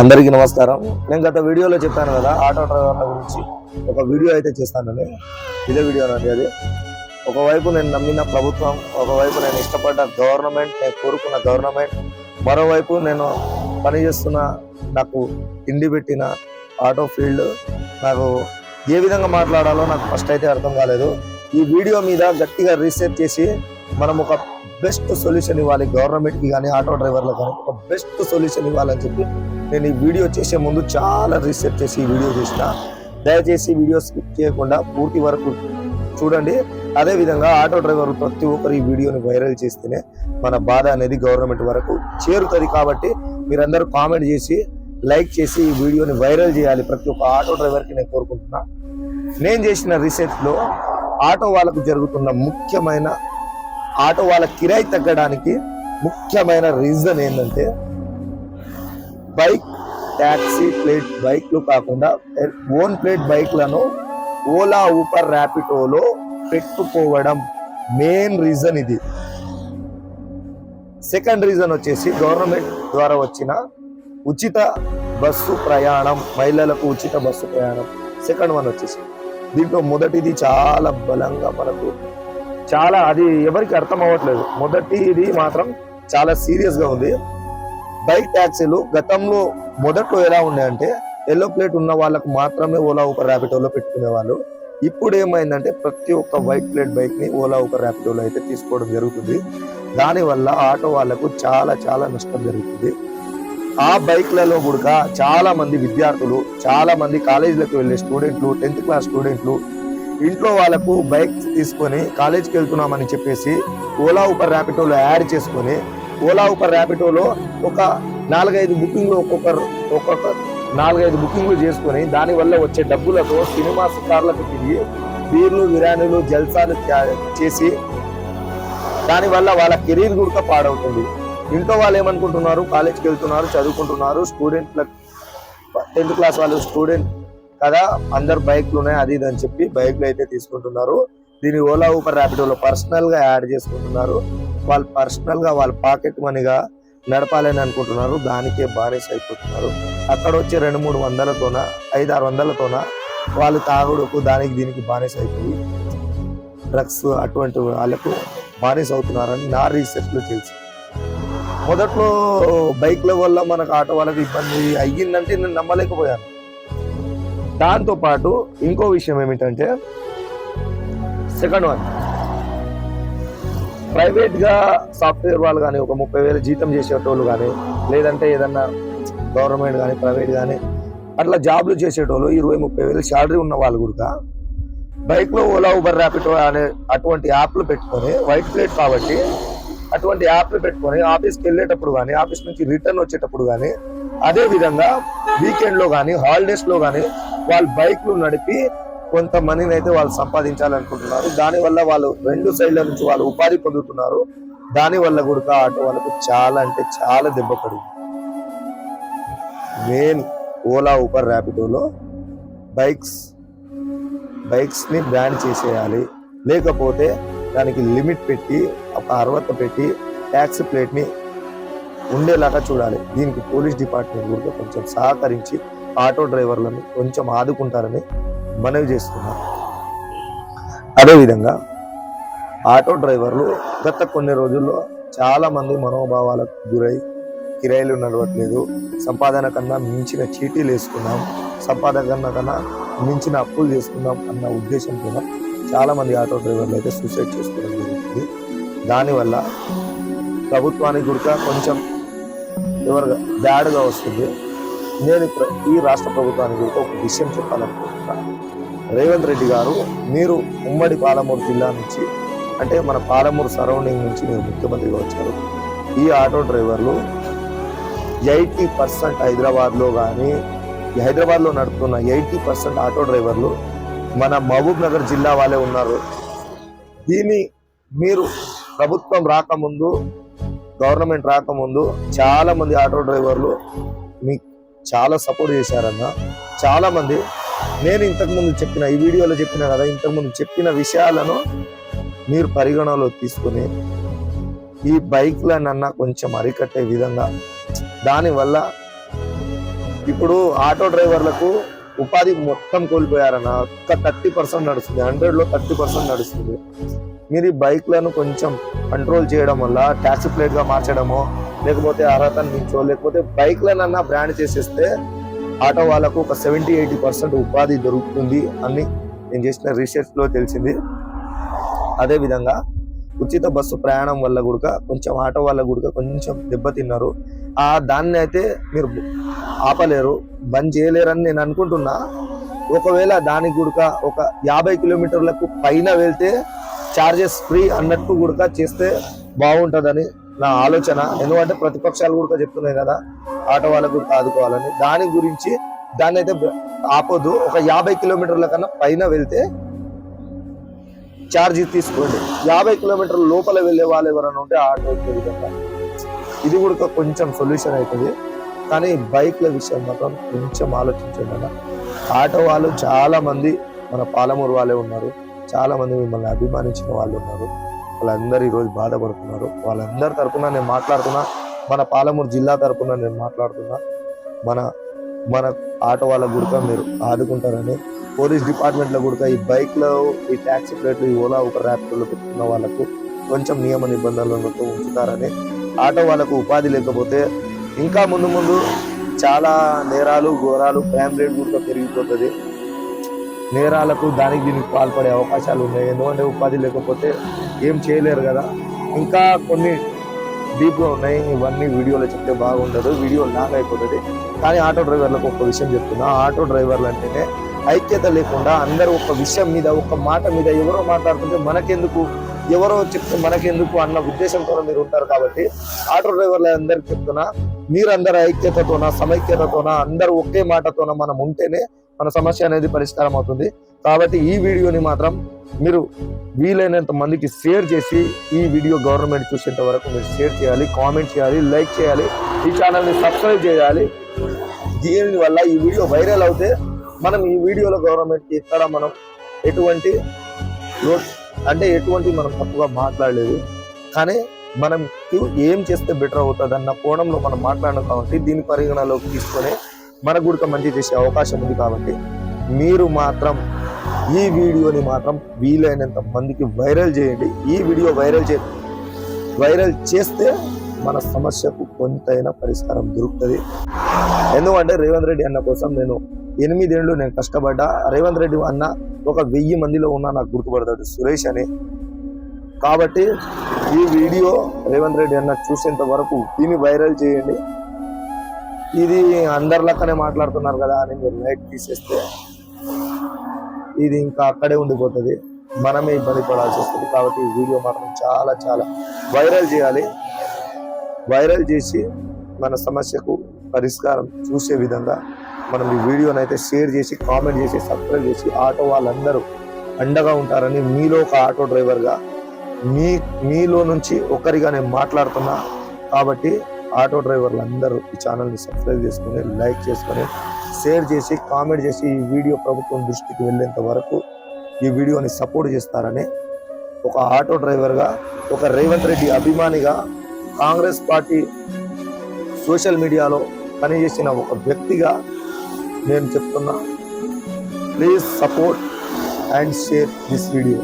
అందరికీ నమస్కారం. నేను గత వీడియోలో చెప్పాను కదా ఆటో డ్రైవర్ల గురించి. ఒక వీడియో అయితే చేస్తానని ఇదే వీడియో అండి అది. ఒకవైపు నేను నమ్మిన ప్రభుత్వం ఒకవైపు నేను ఇష్టపడ్డ గవర్నమెంట్ నేను కోరుకున్న గవర్నమెంట్ మరోవైపు నేను పనిచేస్తున్న నాకు తిండి పెట్టిన ఆటో ఫీల్డ్ నాకు ఏ విధంగా మాట్లాడాలో నాకు ఫస్ట్ అయితే అర్థం కాలేదు. ఈ వీడియో మీద గట్టిగా రీసెర్చ్ చేసి మనం ఒక బెస్ట్ సొల్యూషన్ ఇవ్వాలి. గవర్నమెంట్కి కానీ ఆటో డ్రైవర్లకు కానీ ఒక బెస్ట్ సొల్యూషన్ ఇవ్వాలని చెప్పి నేను ఈ వీడియో చేసే ముందు చాలా రీసెర్చ్ చేసి ఈ వీడియో చేసిన. దయచేసి వీడియో స్కిప్ చేయకుండా పూర్తి వరకు చూడండి. అదే విధంగా ఆటో డ్రైవర్ ప్రతి ఒక్కరు ఈ వీడియోని వైరల్ చేస్తేనే మన బాధ అనేది గవర్నమెంట్ వరకు చేరుతుంది కాబట్టి మీరందరూ కామెంట్ చేసి లైక్ చేసి ఈ వీడియోని వైరల్ చేయాలి. ప్రతి ఒక్క ఆటో డ్రైవర్కి నేను కోరుకుంటున్నా. నేను చేసిన రీసెర్చ్లో ఆటో వాళ్ళకు జరుగుతున్న ముఖ్యమైన ఆటో వాళ్ళ కిరాయి తగ్గడానికి ముఖ్యమైన రీజన్ ఏంటంటే బైక్ ట్యాక్సీ ప్లేట్ బైక్లు కాకుండా ఓన్ ప్లేట్ బైక్లను ఓలా ఊపర్ ర్యాపిడోలో పెట్టుకోవడం మెయిన్ రీజన్ ఇది. సెకండ్ రీజన్ వచ్చేసి గవర్నమెంట్ ద్వారా వచ్చిన ఉచిత బస్సు ప్రయాణం మహిళలకు ఉచిత బస్సు ప్రయాణం. సెకండ్ వన్ వచ్చేసి దీంట్లో మొదటిది చాలా బలంగా మనకు చాలా అది ఎవరికి అర్థం అవ్వట్లేదు. మొదటిది మాత్రం చాలా సీరియస్గా ఉంది. బైక్ ట్యాక్సీలు గతంలో మొదట్లో ఎలా ఉన్నాయంటే ఎల్లో ప్లేట్ ఉన్న వాళ్ళకు మాత్రమే ఓలా ఒక ర్యాపిటోలో పెట్టుకునే వాళ్ళు ఇప్పుడు ఏమైందంటే ప్రతి ఒక్క వైట్ ప్లేట్ బైక్ని ఓలా ఒక ర్యాపిటోలో అయితే తీసుకోవడం జరుగుతుంది. దానివల్ల ఆటో వాళ్ళకు చాలా చాలా నష్టం జరుగుతుంది. ఆ బైక్లలో కూడా చాలా మంది విద్యార్థులు చాలా మంది కాలేజీలకు వెళ్ళే స్టూడెంట్లు టెన్త్ క్లాస్ స్టూడెంట్లు ఇంట్లో వాళ్ళకు బైక్ తీసుకొని కాలేజీకి వెళ్తున్నామని చెప్పేసి ఓలా ఉపర్ ర్యాపిటోలో యాడ్ చేసుకొని ఓలా ఊపర్ ర్యాపిడోలో ఒక నాలుగైదు బుకింగ్లు ఒక్కొక్కరు ఒక్కొక్క నాలుగైదు బుకింగ్లు చేసుకొని దానివల్ల వచ్చే డబ్బులతో సినిమా షికార్లకు తిరిగి బీర్లు బిర్యానీలు జల్సాలు త్యా- చేసి దానివల్ల వాళ్ళ కెరీర్ కూడా పాడవుతుంది. ఇంట్లో వాళ్ళు ఏమనుకుంటున్నారు? కాలేజ్కి వెళ్తున్నారు చదువుకుంటున్నారు స్టూడెంట్ల టెన్త్ క్లాస్ వాళ్ళు స్టూడెంట్ కదా అందరు బైక్లు ఉన్నాయి అది ఇది అని చెప్పి బైక్లు అయితే తీసుకుంటున్నారు. దీన్ని ఓలా ఊపర్ ర్యాపిడోలో పర్సనల్గా యాడ్ చేసుకుంటున్నారు. వాళ్ళు పర్సనల్గా వాళ్ళ పాకెట్ మనీగా నడపాలని అనుకుంటున్నారు. దానికే బానిస అయిపోతున్నారు. అక్కడ వచ్చి రెండు మూడు వందలతోన ఐదు ఆరు వందలతోన వాళ్ళు తాగుడుకు దానికి దీనికి బానిస అయిపోయి డ్రగ్స్ అటువంటి వాళ్ళకు బానిస అవుతున్నారని నా రీసెర్చ్లో తెలిసి. మొదట్లో బైక్ల వల్ల మనకు ఆటో వాళ్ళకి ఇబ్బంది అయ్యిందంటే నేను నమ్మలేకపోయాను. దాంతో పాటు ఇంకో విషయం ఏమిటంటే సెకండ్ వన్. ప్రైవేట్గా సాఫ్ట్వేర్ వాళ్ళు కానీ ఒక ముప్పై వేలు జీతం చేసేటోళ్ళు కానీ లేదంటే ఏదన్నా గవర్నమెంట్ కానీ ప్రైవేట్ కానీ అట్లా జాబ్లు చేసేటోళ్ళు ఇరవై ముప్పై వేలు శాలరీ ఉన్న వాళ్ళు కూడా బైక్లో ఓలా ఉబర్ ర్యాపిడో అనే అటువంటి యాప్లు పెట్టుకొని వైట్ ప్లేట్ కాబట్టి అటువంటి యాప్లు పెట్టుకొని ఆఫీస్కి వెళ్ళేటప్పుడు కానీ ఆఫీస్ నుంచి రిటర్న్ వచ్చేటప్పుడు కానీ అదే విధంగా వీకెండ్లో కానీ హాలిడేస్లో కానీ వాళ్ళు బైక్లు నడిపి కొంత మనీని అయితే వాళ్ళు సంపాదించాలనుకుంటున్నారు. దానివల్ల వాళ్ళు రెండు సైడ్ల నుంచి వాళ్ళు ఉపాధి పొందుతున్నారు. దానివల్ల కూడా ఆటో వాళ్ళకు చాలా అంటే చాలా దెబ్బ పడింది. మెయిన్ ఓలా ఊబర్ ర్యాపిడోలో బైక్స్ బైక్స్ని బ్యాన్ చేసేయాలి. లేకపోతే దానికి లిమిట్ పెట్టి ఒక అర్హత పెట్టి ట్యాక్స్ ప్లేట్ని ఉండేలాగా చూడాలి. దీనికి పోలీస్ డిపార్ట్మెంట్ కూడా కొంచెం సహకరించి ఆటో డ్రైవర్లను కొంచెం ఆదుకుంటారని మనవి చేస్తున్నాను అదేవిధంగా ఆటో డ్రైవర్లు గత కొన్ని రోజుల్లో చాలామంది మనోభావాలకు గురై కిరాయిలు నడవట్లేదు సంపాదన కన్నా మించిన చీటీలు వేసుకున్నాం సంపాదన కన్నా కన్నా మించిన అప్పులు చేసుకుందాం అన్న ఉద్దేశంతో కూడా చాలామంది ఆటో డ్రైవర్లు అయితే సూసైడ్ చేసుకోవడం జరుగుతుంది. దానివల్ల ప్రభుత్వానికి కూడా కొంచెం ఎవరుగా బ్యాడ్గా వస్తుంది. నేను ఈ రాష్ట్ర ప్రభుత్వానికి కూడా ఒక విషయం చెప్పాలనుకుంటున్నాను. రేవంత్ రెడ్డి గారు మీరు ఉమ్మడి పాలమూరు జిల్లా నుంచి అంటే మన పాలమూరు సరౌండింగ్ నుంచి మీరు ముఖ్యమంత్రిగా వచ్చారు. ఈ ఆటో డ్రైవర్లు ఎయిటీ పర్సెంట్ హైదరాబాద్లో కానీ హైదరాబాద్లో నడుపుతున్న ఎయిటీ పర్సెంట్ ఆటో డ్రైవర్లు మన మహబూబ్ నగర్ జిల్లా వాళ్ళే ఉన్నారు. దీన్ని మీరు ప్రభుత్వం రాకముందు గవర్నమెంట్ రాకముందు చాలామంది ఆటో డ్రైవర్లు మీకు చాలా సపోర్ట్ చేశారన్న చాలామంది నేను ఇంతకుముందు చెప్పిన ఈ వీడియోలో చెప్పిన కదా ఇంతకుముందు చెప్పిన విషయాలను మీరు పరిగణలో తీసుకుని ఈ బైక్లనన్నా కొంచెం అరికట్టే విధంగా. దానివల్ల ఇప్పుడు ఆటో డ్రైవర్లకు ఉపాధి మొత్తం కోల్పోయారన్న ఒక్క థర్టీ పర్సెంట్ నడుస్తుంది హండ్రెడ్లో థర్టీ పర్సెంట్ నడుస్తుంది. మీరు ఈ బైక్లను కొంచెం కంట్రోల్ చేయడం వల్ల ట్యాక్సీ ప్లేట్గా మార్చడమో లేకపోతే అర్హత నుంచో లేకపోతే బైక్లనన్నా బ్రాండ్ చేసేస్తే ఆటో వాళ్ళకు ఒక సెవెంటీ ఎయిటీ పర్సెంట్ ఉపాధి దొరుకుతుంది అని నేను చేసిన రీసెర్చ్లో తెలిసింది. అదే విధంగా ఉచిత బస్సు ప్రయాణం వల్ల కూడా కొంచెం ఆటో వాళ్ళ కూడా కొంచెం దెబ్బతిన్నారు. ఆ దాన్ని అయితే మీరు ఆపలేరు బంద్ చేయలేరని నేను అనుకుంటున్నా. ఒకవేళ దానికి కూడా ఒక యాభై కిలోమీటర్లకు పైన వెళ్తే చార్జెస్ ఫ్రీ అన్నట్టు గుడక చేస్తే బాగుంటుందని నా ఆలోచన. ఎందుకంటే ప్రతిపక్షాలు కూడా చెప్తున్నాయి కదా ఆటో వాళ్ళకు కూడా ఆదుకోవాలని. దాని గురించి దాన్ని అయితే ఆపొద్దు. ఒక యాభై కిలోమీటర్ల కన్నా పైన వెళ్తే ఛార్జ్ తీసుకోండి. యాభై కిలోమీటర్ల లోపల వెళ్ళే వాళ్ళు ఎవరైనా ఉంటే ఆటో విధంగా. ఇది కూడా కొంచెం సొల్యూషన్ అవుతుంది. కానీ బైక్ల విషయం మాత్రం కొంచెం ఆలోచించండి అన్న. ఆటో వాళ్ళు చాలామంది మన పాలమూరు వాళ్ళే ఉన్నారు. చాలామంది మిమ్మల్ని అభిమానించిన వాళ్ళు ఉన్నారు. వాళ్ళందరూ ఈరోజు బాధపడుతున్నారు. వాళ్ళందరి తరఫున నేను మాట్లాడుతున్నా. మన పాలమూరు జిల్లా తరఫున నేను మాట్లాడుతున్నా. మన మన ఆటో వాళ్ళ గుడక మీరు ఆదుకుంటారని పోలీస్ డిపార్ట్మెంట్లో కూడా ఈ బైక్లో ఈ ట్యాక్సీ ప్లేట్లు ఈ ఓలా ఒక ర్యాప్లో పెట్టుకున్న వాళ్ళకు కొంచెం నియమ నిబంధనలతో ఉంచుతారని ఆటో వాళ్ళకు ఉపాధి లేకపోతే ఇంకా ముందు ముందు చాలా నేరాలు ఘోరాలు క్రైమ్ రేట్ కూడా పెరిగిపోతుంది. నేరాలకు దానికి దీనికి పాల్పడే అవకాశాలు ఉన్నాయి. ఎందుకంటే ఉపాధి లేకపోతే ఏం చేయలేరు కదా. ఇంకా కొన్ని డీప్గా ఉన్నాయి ఇవన్నీ వీడియోలో చెప్తే బాగుండదు వీడియో లాంగ్ అయిపోతుంది. కానీ ఆటో డ్రైవర్లకు ఒక విషయం చెప్తున్నా ఆటో డ్రైవర్లు అంటేనే ఐక్యత లేకుండా అందరూ ఒక విషయం మీద ఒక మాట మీద ఎవరో మాట్లాడుతుంటే మనకెందుకు ఎవరో చెప్తే మనకెందుకు అన్న ఉద్దేశంతో మీరు ఉంటారు కాబట్టి ఆటో డ్రైవర్లు అందరికి చెప్తున్నా మీరందరూ ఐక్యతతోన సమైక్యతతోన అందరూ ఒకే మాటతోన మనం ఉంటేనే మన సమస్య అనేది పరిష్కారం అవుతుంది. కాబట్టి ఈ వీడియోని మాత్రం మీరు వీలైనంత మందికి షేర్ చేసి ఈ వీడియో గవర్నమెంట్ చూసేంత వరకు మీరు షేర్ చేయాలి కామెంట్ చేయాలి లైక్ చేయాలి ఈ ఛానల్ని సబ్స్క్రైబ్ చేయాలి. దీని వల్ల ఈ వీడియో వైరల్ అవుతే మనం ఈ వీడియోలో గవర్నమెంట్కి ఇక్కడ మనం ఎటువంటి అంటే ఎటువంటి మనం తప్పుగా మాట్లాడలేదు. కానీ మనం ఏం చేస్తే బెటర్ అవుతుంది అన్న కోణంలో మనం మాట్లాడడం కాబట్టి దీని పరిగణలోకి తీసుకొని మనకు కూడా మంచి చేసే అవకాశం ఉంది కాబట్టి మీరు మాత్రం ఈ వీడియోని మాత్రం వీలైనంత మందికి వైరల్ చేయండి. ఈ వీడియో వైరల్ చే వైరల్ చేస్తే మన సమస్యకు కొంతైనా పరిష్కారం దొరుకుతుంది. ఎందుకంటే రేవంత్ రెడ్డి అన్న కోసం నేను ఎనిమిదేళ్ళు నేను కష్టపడ్డా. రేవంత్ రెడ్డి అన్న ఒక వెయ్యి మందిలో ఉన్న నాకు గుర్తుపడతాడు సురేష్ అని. కాబట్టి ఈ వీడియో రేవంత్ రెడ్డి అన్న చూసేంత వరకు దీన్ని వైరల్ చేయండి. ఇది అందరి లెక్కనే మాట్లాడుతున్నారు కదా అని మీరు లైట్ తీసేస్తే ఇది ఇంకా అక్కడే ఉండిపోతుంది. మనమే ఇబ్బంది పడాల్సి వస్తుంది. కాబట్టి ఈ వీడియో మాత్రం చాలా చాలా వైరల్ చేయాలి. వైరల్ చేసి మన సమస్యకు పరిష్కారం చూసే విధంగా మనం ఈ వీడియోని అయితే షేర్ చేసి కామెంట్ చేసి సబ్స్క్రైబ్ చేసి ఆటో వాళ్ళందరూ అండగా ఉంటారని మీలో ఒక ఆటో డ్రైవర్గా మీ మీలో నుంచి ఒకరిగా నేను మాట్లాడుతున్నా. కాబట్టి ఆటో డ్రైవర్లు అందరూ ఈ ఛానల్ని సబ్స్క్రైబ్ చేసుకొని లైక్ చేసుకొని షేర్ చేసి కామెంట్ చేసి ఈ వీడియో ప్రభుత్వం దృష్టికి వెళ్ళేంత వరకు ఈ వీడియోని సపోర్ట్ చేస్తారని ఒక ఆటో డ్రైవర్గా ఒక రేవంత్ రెడ్డి అభిమానిగా కాంగ్రెస్ పార్టీ సోషల్ మీడియాలో పనిచేసిన ఒక వ్యక్తిగా నేను చెప్తున్నా please support and share this video